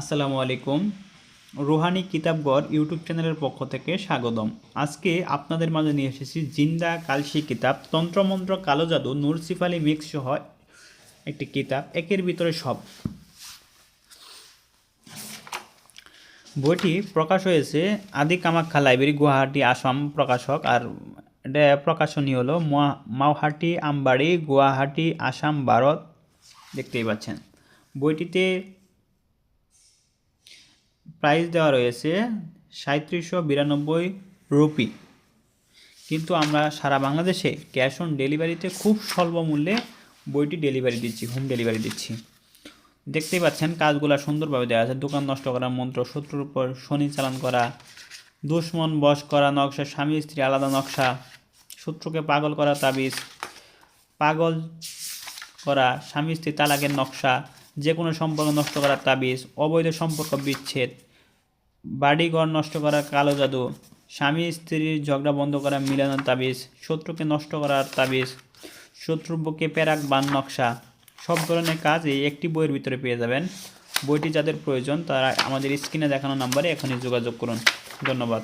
আসসালামু আলাইকুম। Rouhani কিতাবগড় YouTube চ্যানেলের পক্ষ থেকে স্বাগতম। আজকে আপনাদের মাঝে নিয়ে এসেছি জিন্দা কালসি কিতাব, তন্ত্রমন্ত্র, কালো জাদু নুরসিফ আলী মিক্স সহ একটি কিতাব, একের ভিতরে সব। বইটি প্রকাশ হয়েছে আদি কামাখ্যা লাইব্রেরি, গুয়াহাটি, আসাম প্রকাশক, আর এটা প্রকাশনী হলো মাওহাটি, আমবাড়ি, গুয়াহাটি, আসাম, ভারত। দেখতেই পাচ্ছেন। বইটিতে প্রাইস দেওয়া রয়েছে সাঁত্রিশশো বিরানব্বই রুপি। কিন্তু আমরা সারা বাংলাদেশে ক্যাশ অন ডেলিভারিতে খুব স্বল্প মূল্যে বইটি ডেলিভারি দিচ্ছি, হোম ডেলিভারি দিচ্ছি। দেখতেই পাচ্ছেন কাজগুলো সুন্দরভাবে দেওয়া আছে। দোকান নষ্ট করা, মন্ত্র শত্রুর উপর শনি চালান করা, দুশ্মন বশ করা, নকশা, স্বামী, স্ত্রী, আলাদা নকশা, শত্রুকে পাগল করা, তাবিজ, পাগল করা, স্বামী, স্ত্রী, তালাকের নকশা যে কোনো সম্পর্ক নষ্ট করার তাবিজ, অবৈধ সম্পর্ক বিচ্ছেদ বাড়িঘর নষ্ট করা কালো জাদু, স্বামী স্ত্রীর ঝগড়া বন্ধ করা মিলানোর তাবিজ, শত্রুকে নষ্ট করার তাবিজ শত্রুর বুকে প্যারাক বান নকশা, সব ধরনের কাজ এই একটি বইয়ের ভিতরে পেয়ে যাবেন। বইটি যাদের প্রয়োজন, তারা আমাদের স্ক্রিনে দেখানো নাম্বারে এখনই যোগাযোগ করুন। ধন্যবাদ।